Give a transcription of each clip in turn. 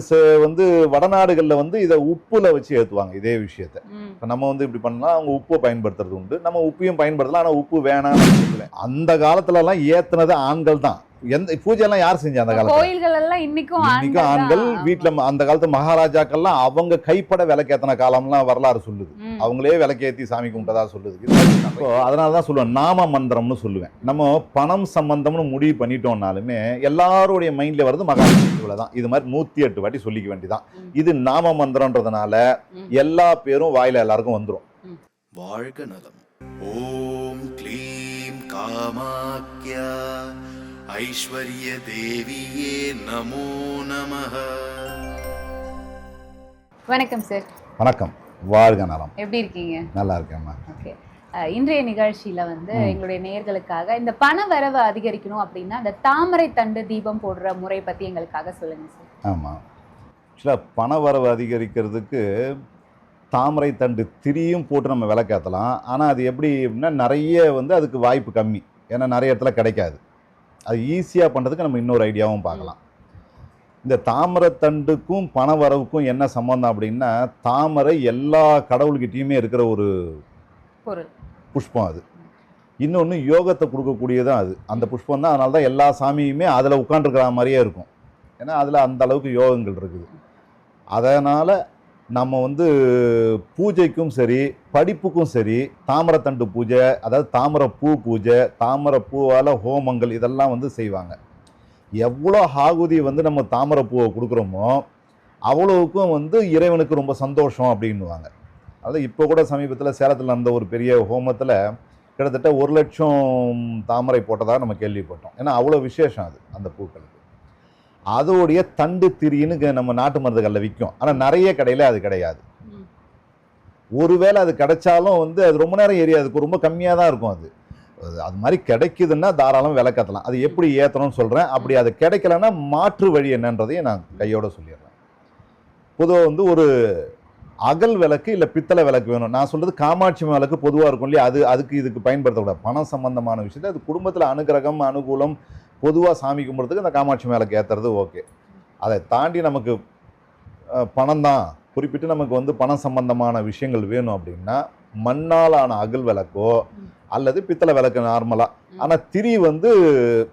ச- வந்து வடநாடுகள்ல வந்து இதை உப்புல வச்சு ஏத்துவாங்க இதே விஷயத்த. இப்ப நம்ம வந்து இப்படி பண்ணலாம் அவங்க உப்பை பயன்படுத்துறது உண்டு. நம்ம உப்பையும் பயன்படுத்தலாம் ஆனா உப்பு வேணாம்னு சொல்லுவேன் அந்த காலத்துல எல்லாம் ஏத்துனது ஆண்கள் தான் எந்த பூஜை எல்லாம் யார் செஞ்சா அந்த காலத்துல? கோயில்கள் எல்லாம் இன்னைக்கும் இன்னைக்கும் ஆண்கள். வீட்டுல ம- அந்த காலத்து மகாராஜாக்கள்லாம் அவங்க கைப்பட விளக்கேத்தன காலம்லாம் வரலாறு சொல்லுது. அவங்களே விளக்கேத்தி சாமி கும்பிட்டதா சொல்லுது. இப்போ அதனால தான் சொல்லுவேன் நாம மந்திரம்னு சொல்லுவேன். நம்ம பணம் சம்பந்தம்னு முடிவு பண்ணிட்டோம்னாலுமே எல்லாருடைய மைண்ட்ல வருது மகாலட்சுமி தான். இது மாதிரி நூத்தி எட்டு வாட்டி சொல்லிக்க வேண்டியதான். இது நாம மந்திரம்ன்றதுனால. எல்லா பேரும் வாயில எல்லாருக்கும் வந்துரும். வாழ்க நலம். ஓம் க்ளீம் காமாக்யா ஐஸ்வர்ய தேவியே நமோ நமः வணக்கம் சார் வணக்கம். வாழ்க நலம். எப்படி இருக்கீங்க? நல்லா இருக்கேம்மா ஓகே இன்றைய நிகழ்ச்சியில வந்து. எங்களுடைய நேயர்களுக்காக இந்த பண வரவு அதிகரிக்கணும் அப்படின்னா அந்த தாமரை தண்டு தீபம் போடுற முறை பத்தி எங்களுக்காக சொல்லுங்க சார் ஆமாம் ஆக்சுவலாக பண வரவு அதிகரிக்கிறதுக்கு தாமரை தண்டு திரியும் போட்டு நம்ம விளக்கேற்றலாம் ஆனால் அது எப்படி அப்படின்னா நிறைய வந்து அதுக்கு வாய்ப்பு கம்மி. ஏன்னா நிறைய இடத்துல கிடைக்காது. அது ஈஸியாக பண்ணுறதுக்கு நம்ம இன்னொரு ஐடியாவும் பார்க்கலாம். இந்த தாமரை தண்டுக்கும் பண வரவுக்கும் என்ன சம்மந்தம் அப்படின்னா தாமரை எல்லா கடவுள்கிட்டயுமே இருக்கிற ஒரு புஷ்பம் அது. இன்னொன்று யோகத்தை கொடுக்கக்கூடியதான் அது. அந்த புஷ்பம் தான் அதனால தான் எல்லா சாமியுமே அதில் உட்காந்துருக்கிற மாதிரியே இருக்கும். ஏன்னா அதில் அந்த அளவுக்கு யோகங்கள் இருக்குது. அதனால் நம்ம வந்து பூஜைக்கும் சரி படிப்புக்கும் சரி தாமரத்தண்டு பூஜை அதாவது தாமரை பூ பூஜை தாமரை பூவால் ஹோமங்கள் இதெல்லாம் வந்து செய்வாங்க. எவ்வளோ ஆகுதி வந்து நம்ம தாமரை பூவை கொடுக்குறோமோ அவ்வளோவுக்கும் வந்து இறைவனுக்கு ரொம்ப சந்தோஷம் அப்படின்வாங்க அதாவது இப்போ கூட சமீபத்தில் சேலத்தில் நடந்த ஒரு பெரிய ஹோமத்தில் கிட்டத்தட்ட ஒரு லட்சம் தாமரை போட்டதாக நம்ம கேள்விப்பட்டோம். ஏன்னா அவ்வளோ விசேஷம் அது அந்த பூக்களுக்கு. அதோடைய தண்டு திரின்னு நம்ம நாட்டு மருந்துகளில் விற்கும் ஆனால் நிறைய கடையில் அது கிடையாது. ஒருவேளை அது கிடைச்சாலும் வந்து அது ரொம்ப நேரம் எரியாது அதுக்கு ரொம்ப கம்மியாக தான் இருக்கும் அது. அது- மாதிரி கிடைக்குதுன்னா தாராளம் விளக்கத்தலாம் அது எப்படி ஏற்றணும்னு சொல்கிறேன் அப்படி அது கிடைக்கலன்னா மாற்று வழி என்னன்றதையும் நான் கையோட சொல்லிடுறேன். பொதுவாக வந்து ஒரு அகல் விளக்கு இல்லை பித்தளை விளக்கு வேணும். நான் சொல்றது காமாட்சி விளக்கு பொதுவாக இருக்கும் இல்லையா? அது அதுக்கு இதுக்கு பயன்படுத்தக்கூடாது. பணம் சம்பந்தமான விஷயத்தை அது குடும்பத்தில் அனுகிரகம் அனுகூலம் பொதுவாக சாமி கும்பிட்றதுக்கு அந்த காமாட்சி மேலே ஏற்றுறது ஓகே. அதை தாண்டி நமக்கு பணம் தான் குறிப்பிட்டு நமக்கு வந்து பணம் சம்பந்தமான விஷயங்கள் வேணும் அப்படின்னா மண்ணாலான அகல் விளக்கோ அல்லது பித்தளை விளக்கு நார்மலாக ஆனால் திரி வந்து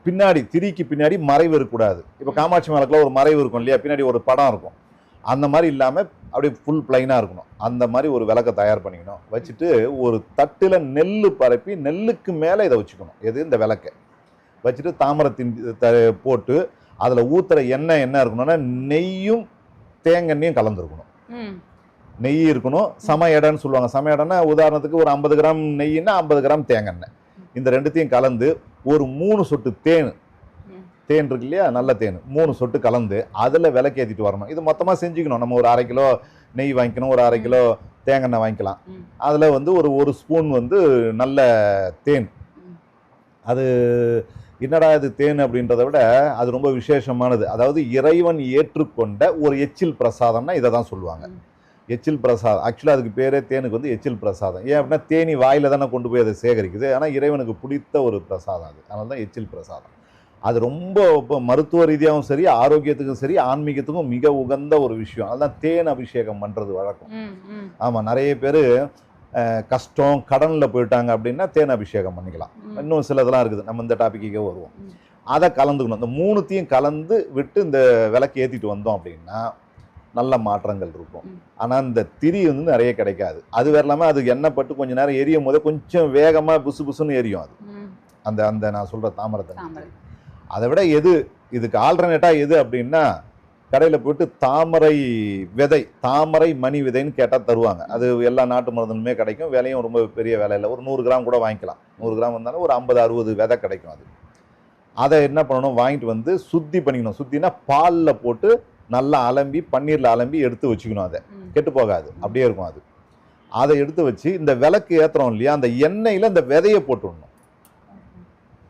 பின்னாடி திரிக்கு பின்னாடி மறைவு இருக்கக்கூடாது. இப்போ காமாட்சி அம்மா ஒரு மறைவு இருக்கும் இல்லையா? பின்னாடி ஒரு படம் இருக்கும். அந்த மாதிரி இல்லாமல் அப்படியே ஃபுல் பிளைனாக இருக்கணும். அந்த மாதிரி ஒரு விளக்கை தயார் பண்ணிக்கணும். வச்சுட்டு ஒரு தட்டில் நெல் பரப்பி நெல்லுக்கு மேலே இதை வச்சுக்கணும். எது? இந்த விளக்கை. வச்சுட்டு தாமரத்தின் த போட்டு அதில் ஊற்றுற எண்ணெய் என்ன இருக்கணும்னா நெய்யும் தேங்கெண்ணையும் கலந்துருக்கணும். நெய் இருக்கணும். சம எடைன்னு சொல்லுவாங்க. சம எடைன்னா உதாரணத்துக்கு ஒரு ஐம்பது கிராம் நெய்னா ஐம்பது கிராம் தேங்காய் இந்த ரெண்டுத்தையும் கலந்து ஒரு மூணு சொட்டு தேன். தேன் இருக்கு இல்லையா? நல்ல தேன். மூணு சொட்டு கலந்து அதில் விளக்கேற்றிட்டு வரணும். இது மொத்தமாக செஞ்சுக்கணும். நம்ம ஒரு அரை கிலோ நெய் வாங்கிக்கணும். ஒரு அரை கிலோ தேங்காய் வாங்கிக்கலாம். அதில் வந்து ஒரு ஒரு ஸ்பூன் வந்து நல்ல தேன். அது என்னடா இது தேன் அப்படின்றத விட அது ரொம்ப விசேஷமானது. அதாவது இறைவன் ஏற்றுக்கொண்ட ஒரு எச்சில் பிரசாதம்னா இதை தான் சொல்லுவாங்க. எச்சில் பிரசாதம். ஆக்சுவலாக அதுக்கு பேரே தேனுக்கு வந்து எச்சில் பிரசாதம். ஏன் அப்படின்னா தேனி வாயில தானே கொண்டு போய் அதை சேகரிக்குது. ஆனால் இறைவனுக்கு பிடித்த ஒரு பிரசாதம் அது. அதனால தான் எச்சில் பிரசாதம். அது ரொம்ப இப்போ மருத்துவ ரீதியாகவும் சரி ஆரோக்கியத்துக்கும் சரி ஆன்மீகத்துக்கும் மிக உகந்த ஒரு விஷயம். அதுதான் தேன் அபிஷேகம் பண்ணுறது வழக்கம். ஆமாம் நிறைய பேர் கஷ்டம் கடனில் போயிட்டாங்க அப்படின்னா தேன் அபிஷேகம் பண்ணிக்கலாம். இன்னும் சிலதெல்லாம் இருக்குது நம்ம இந்த டாப்பிக்கே வருவோம். அதை கலந்துக்கணும் இந்த மூணுத்தையும் கலந்து விட்டு இந்த விளக்கு ஏற்றிட்டு வந்தோம் அப்படின்னா நல்ல மாற்றங்கள் இருக்கும். ஆனால் இந்த திரி வந்து நிறைய கிடைக்காது அது வேற இல்லாமல் அது எண்ணெய் பட்டு கொஞ்ச நேரம் எரியும் போதே கொஞ்சம் வேகமாக புசு புசுன்னு எரியும் அது. அந்த அந்த நான் சொல்கிற தாமரத்தை தாமரை. அதை விட எது இதுக்கு ஆல்டர்னேட்டாக எது அப்படின்னா கடையில் போயிட்டு தாமரை விதை தாமரை மணி விதைன்னு கேட்டால் தருவாங்க. அது எல்லா நாட்டு மருந்துலுமே கிடைக்கும். விலையும் ரொம்ப பெரிய விலை இல்லை. ஒரு நூறு கிராம் கூட வாங்கிக்கலாம். நூறு கிராம் வந்தாலும் ஒரு ஐம்பது அறுபது விதை கிடைக்கும் அது. அதை என்ன பண்ணணும்? வாங்கிட்டு வந்து சுத்தி பண்ணிக்கணும். சுத்தினா பாலில் போட்டு நல்லா அலம்பி பன்னீரில் அலம்பி எடுத்து வச்சுக்கணும் அதை. கெட்டு போகாது. அப்படியே இருக்கும் அது. அதை எடுத்து வச்சு இந்த விளக்கு ஏற்றுறோம் இல்லையா? அந்த எண்ணெயில் இந்த விதையை போட்டுடணும்.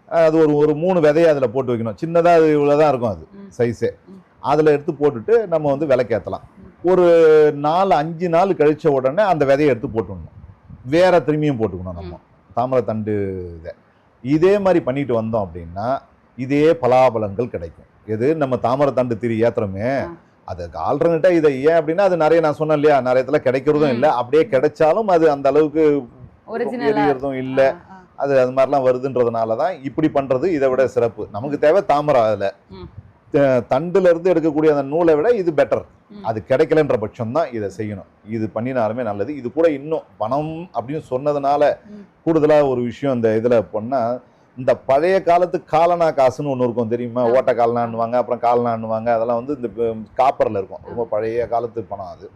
அது ஒரு ஒரு மூணு விதையை அதில் போட்டு வைக்கணும். சின்னதாக அது இவ்வளோ தான் இருக்கும் அது. சைஸே. அதில் எடுத்து போட்டுட்டு நம்ம வந்து விளக்கேற்றலாம் ஒரு நாலு அஞ்சு நாள் கழிச்ச உடனே அந்த விதையை எடுத்து போட்டுடணும். வேற திரும்பியும் போட்டுக்கணும் நம்ம. தாமரத்தண்டு இதை. இதே மாதிரி பண்ணிட்டு வந்தோம் அப்படின்னா இதே பலாபலன்கள் கிடைக்கும். எது? நம்ம தாமரத்தண்டு திரி ஏத்துறோமே. அதுக்கு ஆல்டர்னேட்டா இதை ஏன் அப்படின்னா அது நிறைய நான் சொன்னேன் இல்லையா? நிறைய இடத்துல கிடைக்கிறதும். இல்லை. அப்படியே கிடைச்சாலும் அது அந்த அளவுக்கு எரியறதும் இல்லை. அது அது மாதிரிலாம் வருதுன்றதுனால தான் இப்படி பண்றது இதை விட சிறப்பு. நமக்கு தேவை தாமரை அதில். ம். தண்டுல இருந்து எடுக்கக்கூடிய அந்த நூலை விட இது பெட்டர். அது கிடைக்கலன்ற பட்சம் தான் இதை செய்யணும் இது பண்ணினாலுமே நல்லது இது கூட இன்னும் பணம் அப்படின்னு சொன்னதுனால ம். கூடுதலா ஒரு விஷயம் இந்த இதுல பண்ணா இந்த பழைய காலத்து காலனா காசுன்னு ஒன்று இருக்கும் தெரியுமா. ஓட்ட காலனான்னுவாங்க அப்புறம் காலனான்னுவாங்க அதெல்லாம் வந்து இந்த காப்பரில் இருக்கும் ரொம்ப பழைய காலத்து பணம் அது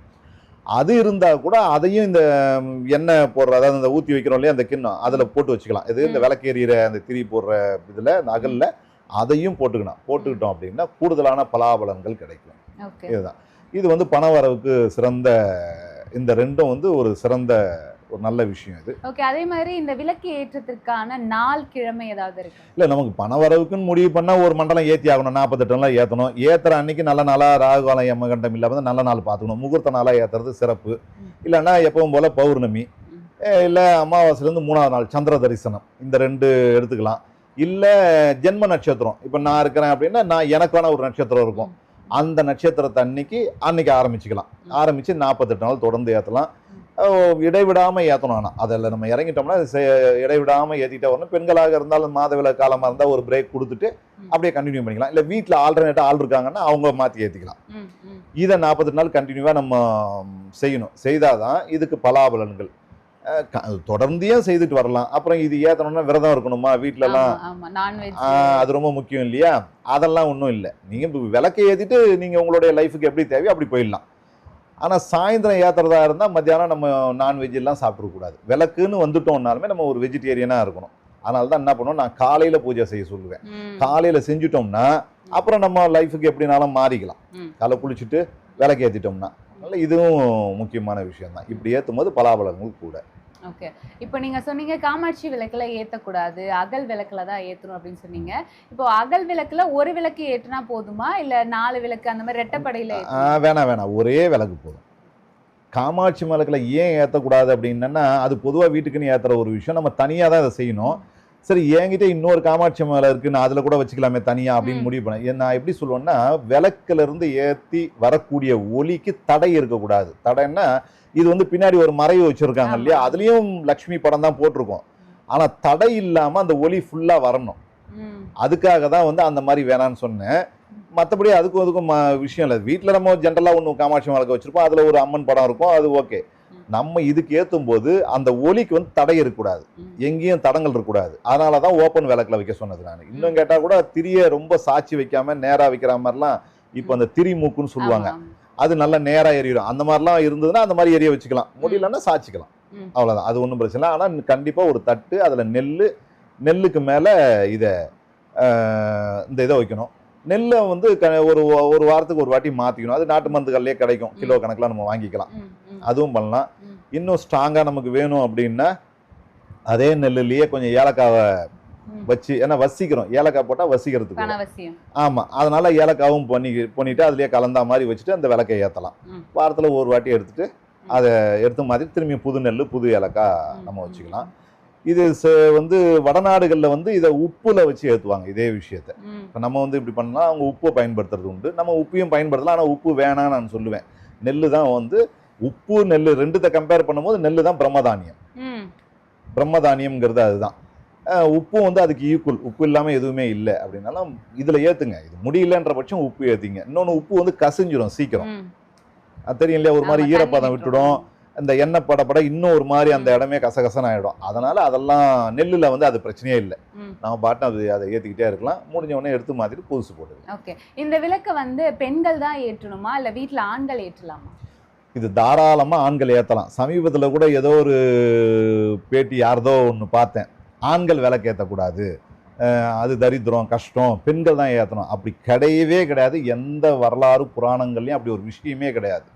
அது இருந்தா கூட அதையும் இந்த எண்ணெய் போடுற அதாவது இந்த ஊத்தி வைக்கிறோம் இல்லையா அந்த கிண்ணம் அதுல போட்டு வச்சுக்கலாம் இது இந்த ம். விளக்கேறிற அந்த திரி போடுற இதுல இந்த அகல்ல அதையும் போட்டுக்கணும். போட்டுக்கிட்டோம் அப்படின்னா கூடுதலான பலாபலன்கள் கிடைக்கும். இதுதான். இது வந்து பண வரவுக்கு சிறந்த இந்த ரெண்டும் வந்து ஒரு சிறந்த ஒரு நல்ல விஷயம் இது. ஓகே அதே மாதிரி இந்த விளக்கு ஏற்றத்திற்கான நாள் கிழமை ஏதாவது இருக்கு? இல்லை நமக்கு பண வரவுக்குன்னு முடிவு பண்ணால் ஒரு மண்டலம் ஏற்றி ஆகணும் நாற்பத்தெட்டுலாம் ஏற்றணும் ஏற்றுற அன்னைக்கு நல்ல நாளாக ராகுகாலம் எம்மகண்டம் இல்லாமல் நல்ல நாள் பார்த்துக்கணும் முகூர்த்த நாளாக ஏற்றுறது சிறப்பு. இல்லைன்னா எப்பவும் போல் பௌர்ணமி. இல்லை அமாவாசைலேருந்து மூணாவது நாள் சந்திர தரிசனம். இந்த ரெண்டு எடுத்துக்கலாம். இல்லை ஜென்ம நட்சத்திரம். இப்போ நான் இருக்கிறேன் அப்படின்னா நான் எனக்கான ஒரு நட்சத்திரம் இருக்கும். அந்த நட்சத்திரத்தை அன்னைக்கு அன்னைக்கு ஆரம்பிச்சுக்கலாம். ஆரம்பித்து நாற்பத்தெட்டு நாள் தொடர்ந்து ஏற்றலாம் இடைவிடாமல் ஏற்றணும் ஆனால் அதில் நம்ம இறங்கிட்டோம்னா இடைவிடாமல் ஏற்றிட்டே வரணும். பெண்களாக இருந்தாலும் மாதவில காலமாக இருந்தால் ஒரு பிரேக் கொடுத்துட்டு. அப்படியே கண்டினியூ பண்ணிக்கலாம். இல்லை வீட்டில் ஆல்டர்னேட்டாக ஆள் இருக்காங்கன்னா அவங்க மாற்றி ஏற்றிக்கலாம். இதை நாற்பத்தெட்டு நாள் கண்டினியூவாக நம்ம செய்யணும். செய்தால் தான் இதுக்கு பலாபலன்கள். தொடர்ந்தே செய்துட்டு வரலாம். அப்புறம் இது ஏற்றணும்னா விரதம் இருக்கணுமா வீட்டிலலாம் அது ரொம்ப முக்கியம் இல்லையா? அதெல்லாம் ஒன்றும் இல்லை. நீங்கள் விளக்கை ஏற்றிட்டு நீங்கள் உங்களுடைய லைஃபுக்கு எப்படி தேவையோ அப்படி போயிடலாம். ஆனால் சாயந்தரம் ஏற்றுறதா இருந்தால் மத்தியானம் நம்ம நான்வெஜ் எல்லாம் சாப்பிடக்கூடாது விளக்குன்னு வந்துட்டோம்னாலுமே நம்ம ஒரு வெஜிடேரியனாக இருக்கணும். அதனால தான் என்ன பண்ணுவோம்? நான் காலையில் பூஜை செய்ய சொல்லுவேன். காலையில் செஞ்சுட்டோம்னா அப்புறம் நம்ம லைஃபுக்கு எப்படினாலும் மாறிக்கலாம். காலை குளிச்சுட்டு விளக்கு ஏற்றிட்டோம்னா அதனால இதுவும் முக்கியமான விஷயம் தான் இப்படி ஏற்றும் போது பலாபலங்கள் கூட. ஓகே இப்போ நீங்க சொன்னீங்க காமாட்சி விளக்குல ஏத்தக்கூடாது அகல் விளக்குல தான் ஏத்தணும் அப்படின்னு சொன்னீங்க. இப்போ அகல் விளக்குல ஒரு விளக்கு ஏத்துனா போதுமா? இல்ல நாலு விளக்கு அந்த மாதிரி ரெட்டப்படையில? வேணாம் வேணாம். ஒரே விளக்கு போதும். காமாட்சி விளக்கில் ஏன் ஏற்றக்கூடாது அப்படின்னா அது பொதுவாக வீட்டுக்குன்னு ஏற்றுற ஒரு விஷயம். நம்ம தனியாக தான் இதை செய்யணும். சரி என்கிட்ட இன்னொரு காமாட்சி மேலே இருக்கு நான் அதில் கூட வச்சுக்கலாமே தனியாக அப்படின்னு. முடிவு பண்ணேன். நான் எப்படி சொல்லுவேன்னா விளக்குல இருந்து ஏற்றி வரக்கூடிய ஒலிக்கு தடை இருக்கக்கூடாது. தடைன்னா இது வந்து பின்னாடி ஒரு மறைவு வச்சுருக்காங்க. இல்லையா? அதுலேயும் லக்ஷ்மி படம் தான் போட்டிருக்கோம். ஆனால் தடை இல்லாமல் அந்த ஒலி ஃபுல்லாக வரணும். அதுக்காக தான் வந்து அந்த மாதிரி வேணான்னு சொன்னேன். மற்றபடி அதுக்கும் அதுக்கும் விஷயம் இல்லை. வீட்டில் நம்ம ஜென்ரலாக ஒன்று காமாட்சி வழக்க வச்சுருப்போம் அதில் ஒரு அம்மன் படம் இருக்கும். அது ஓகே. நம்ம இதுக்கு ஏற்றும் போது அந்த ஒலிக்கு வந்து தடை இருக்கக்கூடாது. எங்கேயும் தடங்கள் இருக்கக்கூடாது. அதனால தான் ஓப்பன் விளக்கில் வைக்க சொன்னது நான். இன்னும் கேட்டால் கூட திரியை ரொம்ப சாட்சி வைக்காம நேராக வைக்கிற மாதிரிலாம் இப்போ அந்த திரி மூக்குன்னு சொல்லுவாங்க. அது நல்லா நேராக எரியும் அந்த மாதிரிலாம் இருந்ததுன்னா அந்த மாதிரி எரிய வச்சுக்கலாம். முடியலன்னா சாட்சிக்கலாம் ம். அவ்வளோதான் அது ஒன்றும் பிரச்சனை இல்லை. ஆனால் கண்டிப்பாக ஒரு தட்டு அதில் நெல் நெல்லுக்கு மேலே இதை இந்த இதை வைக்கணும். நெல்லை வந்து க ஒரு ஒரு வாரத்துக்கு ஒரு வாட்டி மாற்றிக்கணும் அது நாட்டு மருந்துகள்லேயே கிடைக்கும். கிலோ கணக்கில் நம்ம வாங்கிக்கலாம். அதுவும் பண்ணலாம். இன்னும் ஸ்ட்ராங்காக நமக்கு வேணும் அப்படின்னா அதே நெல்லுலேயே கொஞ்சம் ஏலக்காவை. வச்சு ஏன்னா வசிக்கிறோம். ஏலக்காய் போட்டால் வசிக்கிறதுக்கு ஆமாம் அதனால ஏலக்காவும் பண்ணி பண்ணிட்டு அதுலேயே கலந்தா மாதிரி வச்சுட்டு அந்த விளக்கை ஏற்றலாம். வாரத்தில் ஒரு வாட்டி எடுத்துட்டு அதை எடுத்து மாதிரி திரும்பி புது நெல் புது ஏலக்காய் நம்ம வச்சுக்கலாம். இது வந்து வடநாடுகளில் வந்து இதை உப்புல வச்சு ஏற்றுவாங்க இதே விஷயத்த. இப்போ நம்ம வந்து இப்படி பண்ணலாம் அவங்க உப்பை பயன்படுத்துறது உண்டு. நம்ம உப்பையும் பயன்படுத்தலாம் ஆனால் உப்பு வேணாம்னு நான் சொல்லுவேன். நெல் தான் வந்து உப்பு நெல் ரெண்டுத்தை கம்பேர் பண்ணும்போது நெல் தான் பிரம்மதானியம். பிரம்மதானியம்ங்கிறது அதுதான். உப்பும் வந்து அதுக்கு ஈக்குவல் உப்பு இல்லாமல் எதுவுமே இல்லை அப்படின்னாலும் இதில் ஏற்றுங்க இது முடியலன்ற பட்சம் உப்பு ஏற்றிங்க இன்னொன்று உப்பு வந்து கசிஞ்சிரும் சீக்கிரம். அது தெரியும் இல்லையா? ஒரு மாதிரி ஈரப்பதம். விட்டுடும். இந்த எண்ணெய் பட பட இன்னும் ஒரு மாதிரி அந்த இடமே கசகசன்னு ஆகிடும் அதனால அதெல்லாம் நெல்லில் வந்து அது பிரச்சனையே இல்லை. நம்ம பாட்டு அது அதை ஏற்றிக்கிட்டே இருக்கலாம். முடிஞ்ச உடனே எடுத்து மாற்றிட்டு புதுசு போட்டுக்கலாம். ஓகே. இந்த விளக்கை வந்து பெண்கள் தான் ஏற்றணுமா? இல்ல வீட்ல ஆண்கள் ஏற்றலாமா? இது தாராளமாக ஆண்கள் ஏற்றலாம் சமீபத்தில் கூட ஏதோ ஒரு பேட்டி யாரதோ ஒன்று பார்த்தேன். ஆண்கள் விளக்கு ஏற்றக்கூடாது அது தரித்திரம் கஷ்டம். பெண்கள் தான் ஏற்றணும் அப்படி கிடையவே கிடையாது. எந்த வரலாறு புராணங்கள்லையும் அப்படி ஒரு விஷயமே கிடையாது.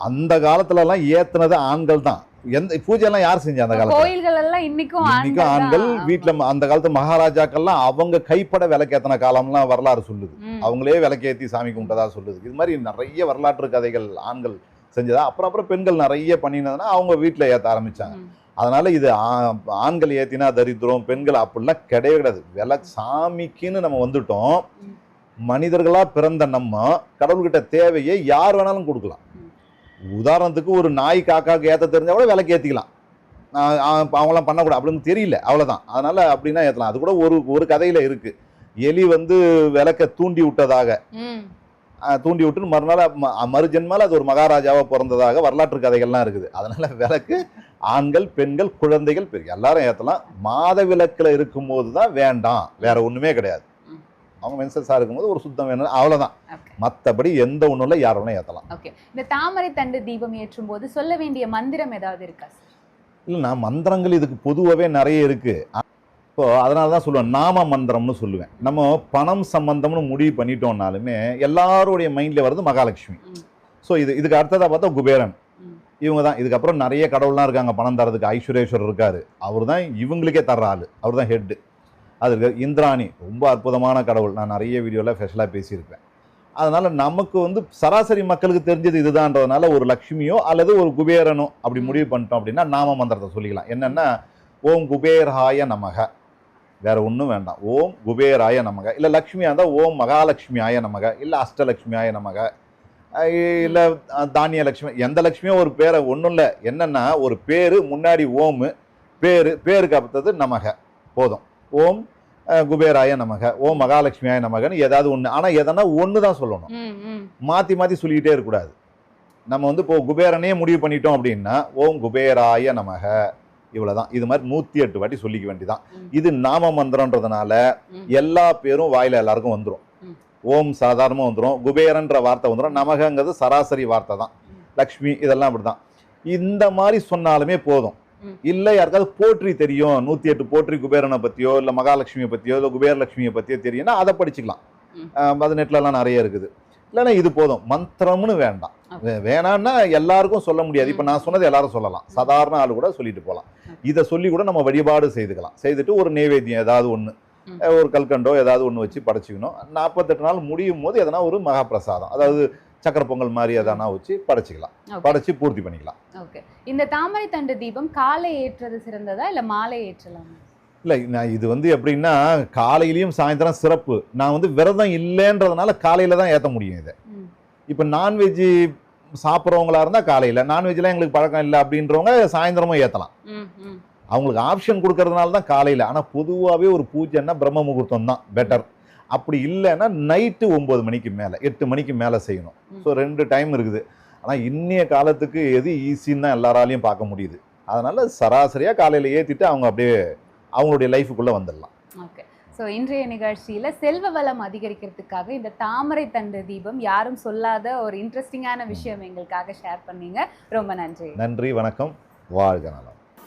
அந்த காலத்துலலாம் ஏற்றுனது ஆண்கள் தான் எந்த பூஜையெல்லாம் யார் செஞ்சா அந்த காலத்தில்? கோயில்கள் எல்லாம் இன்னைக்கும் இன்னைக்கும் ஆண்கள். வீட்டில் அந்த காலத்து மகாராஜாக்கள்லாம் அவங்க கைப்பட விளக்கேற்றின காலம்லாம் வரலாறு சொல்லுது. அவங்களே விளக்கேற்றி சாமி கும்பிட்டதா சொல்லுது. இது மாதிரி நிறைய வரலாற்று கதைகள் ஆண்கள் செஞ்சதா அப்புறம் அப்புறம் பெண்கள் நிறைய பண்ணினதுன்னா அவங்க வீட்டில் ஏற்ற ஆரம்பிச்சாங்க. அதனால இது ஆண்கள் ஏத்தினா தரித்திரம் பெண்கள் அப்படிலாம் கிடையவே கிடையாது. விளக்கு சாமிக்குன்னு நம்ம வந்துட்டோம். ம். மனிதர்களா பிறந்த நம்ம கடவுள்கிட்ட தேவையை யார் வேணாலும் கொடுக்கலாம். உதாரணத்துக்கு ஒரு நாய் காக்காக்கு ஏத்த தெரிஞ்சா கூட விலைக்கு அவன் அவங்களாம் பண்ணக்கூடாது. அப்படின்னு தெரியல. அவ்வளவுதான். அதனால அப்படின்னா ஏத்தலாம். அது கூட ஒரு ஒரு கதையில இருக்கு. எலி வந்து விளக்க தூண்டி விட்டதாக. தூண்டி விட்டு மறுநாள் மறுஜென்மால அது ஒரு மகாராஜாவா பிறந்ததாக வரலாற்று கதைகள்லாம் இருக்குது. அதனால விளக்கு ஆண்கள் பெண்கள் குழந்தைகள் பெரிய எல்லாரும் ஏத்தலாம். மாத விளக்குல இருக்கும்போது தான் வேண்டாம். வேற ஒண்ணுமே கிடையாது. அவங்க மென்சஸா இருக்கும்போது ஒரு சுத்தம் வேணும். அவ்வளவுதான். மத்தபடி எந்த இல்லை யார் வேணா ஏத்தலாம். ஓகே இந்த தாமரை தண்டு தீபம் ஏற்றும் போது சொல்ல வேண்டிய மந்திரம் ஏதாவது இருக்கா இல்லைண்ணா மந்திரங்கள் இதுக்கு பொதுவாகவே நிறைய இருக்கு. இப்போ அதனால தான் சொல்லுவேன் நாம மந்திரம்னு சொல்லுவேன். நம்ம பணம் சம்பந்தம்னு முடிவு பண்ணிட்டோம்னாலுமே எல்லாருடைய மைண்ட்ல வருது மகாலட்சுமி. ஸோ இது இதுக்கு அடுத்ததாக பார்த்தா குபேரன். இவங்க தான். இதுக்கப்புறம் நிறைய கடவுள்லாம் இருக்காங்க. பணம் தரதுக்கு ஐஸ்வர்யேஸ்வரர் இருக்காரு. அவர் தான் இவங்களுக்கே தர்ற ஆள். அவர் தான் ஹெட்டு அது இந்திராணி. ரொம்ப அற்புதமான கடவுள். நான் நிறைய வீடியோவில் ஸ்பெஷலாக பேசியிருப்பேன். அதனால் நமக்கு வந்து சராசரி மக்களுக்கு தெரிஞ்சது இதுதான்றதுனால ஒரு லக்ஷ்மியோ அல்லது ஒரு குபேரனோ அப்படி முடிவு பண்ணிட்டோம் அப்படின்னா நாம மந்திரத்தை சொல்லிக்கலாம். என்னென்னா ஓம் குபேராய நமக. வேறு ஒன்றும் வேண்டாம். ஓம் குபேராய நமக. இல்லை லக்ஷ்மியாக இருந்தால் ஓம் மகாலட்சுமியாய நமக. இல்லை அஷ்டலக்ஷ்மியாய நமக. இல்லை தானிய லட்சுமி எந்த லட்சுமியோ ஒரு பேரை ஒன்றும் இல்லை. என்னென்னா ஒரு பேர் முன்னாடி ஓமு பேர் பேருக்கு அப்பத்தது நமக. போதும். ஓம் குபேராய நமக ஓம் மகாலட்சுமியாய நமகன்னு ஏதாவது ஒன்று ஆனால் எதனா ஒன்று தான் சொல்லணும் மாற்றி மாற்றி சொல்லிக்கிட்டே இருக்கக்கூடாது. நம்ம வந்து இப்போ குபேரனே முடிவு பண்ணிட்டோம் அப்படின்னா ஓம் குபேராய நமக. இவ்வளவுதான். இது மாதிரி நூற்றி எட்டு வாட்டி சொல்லிக்க வேண்டியதான். இது நாம மந்திரன்றதுனால. எல்லா பேரும் வாயில எல்லாருக்கும் வந்துடும். ஓம் சாதாரணமாக வந்துடும் குபேரன்ற வார்த்தை வந்துடும் நமகங்கிறது சராசரி வார்த்தை தான். லக்ஷ்மி இதெல்லாம் அப்படிதான். இந்த மாதிரி சொன்னாலுமே போதும். இல்லை யாருக்காவது போற்றி தெரியும். நூற்றி எட்டு போற்றி குபேரனை பற்றியோ இல்லை மகாலட்சுமியை பற்றியோ இல்லை குபேரலட்சுமியை பற்றியோ தெரியும்னா அதை படிச்சுக்கலாம். அது நெட்லலாம் நிறைய இருக்குது. இல்லைன்னா இது போதும். மந்திரம்னு வேண்டாம். வேணான்னா எல்லாருக்கும் சொல்ல முடியாது. இப்போ நான் சொன்னது எல்லாரும் சொல்லலாம். சாதாரண ஆள் கூட சொல்லிட்டு போகலாம். இதை சொல்லி கூட நம்ம வழிபாடு செய்துக்கலாம். செய்துட்டு ஒரு நைவேத்தியம் ஏதாவது ஒன்று. ஒரு கல்கண்டோ ஏதாவது ஒன்று வச்சு படைச்சிக்கணும். நாற்பத்தெட்டு நாள் முடியும் போது எதனா ஒரு மகாபிரசாதம் அதாவது சக்கரை பொங்கல் மாதிரி எதனா வச்சு படைச்சிக்கலாம். படைச்சு பூர்த்தி பண்ணிக்கலாம். ஓகே. இந்த தாமரை தண்டு தீபம் காலை ஏற்றுறது சிறந்ததா இல்ல மாலை ஏற்றலாமா? இல்லை நான் இது வந்து எப்படின்னா காலையிலயும் சாயந்தரம் சிறப்பு. நான் வந்து விரதம் இல்லைன்றதுனால காலையில தான் ஏற்ற முடியும் இதை. இப்போ நான்வெஜ் சாப்பிட்றவங்களா இருந்தால் காலையில். நான்வெஜ்லாம் எங்களுக்கு பழக்கம் இல்லை அப்படின்றவங்க சாயந்தரமும் ஏற்றலாம் அவங்களுக்கு ஆப்ஷன் கொடுக்கறதுனால தான் காலையில். ஆனால் பொதுவாகவே ஒரு பூஜைன்னா பிரம்ம முகூர்த்தம் தான் பெட்டர் அப்படி இல்லைன்னா நைட்டு ஒம்பது மணிக்கு மேலே எட்டு மணிக்கு மேலே செய்யணும். ஸோ ரெண்டு டைம் இருக்குது. ஆனால் இன்னைய காலத்துக்கு எது ஈஸின்னு தான் எல்லாராலையும் பார்க்க முடியுது. அதனால சராசரியாக காலையில் ஏற்றிட்டு அவங்க அப்படியே அவங்களுடைய லைஃபுக்குள்ளே வந்துடலாம். ஓகே ஸோ இன்றைய நிகழ்ச்சியில செல்வ வளம் அதிகரிக்கிறதுக்காக இந்த தாமரை தண்டு தீபம் யாரும் சொல்லாத ஒரு இன்ட்ரெஸ்டிங்கான விஷயம் எங்களுக்காக ஷேர் பண்ணீங்க. ரொம்ப நன்றி. நன்றி வணக்கம். வாழ்க நலம்.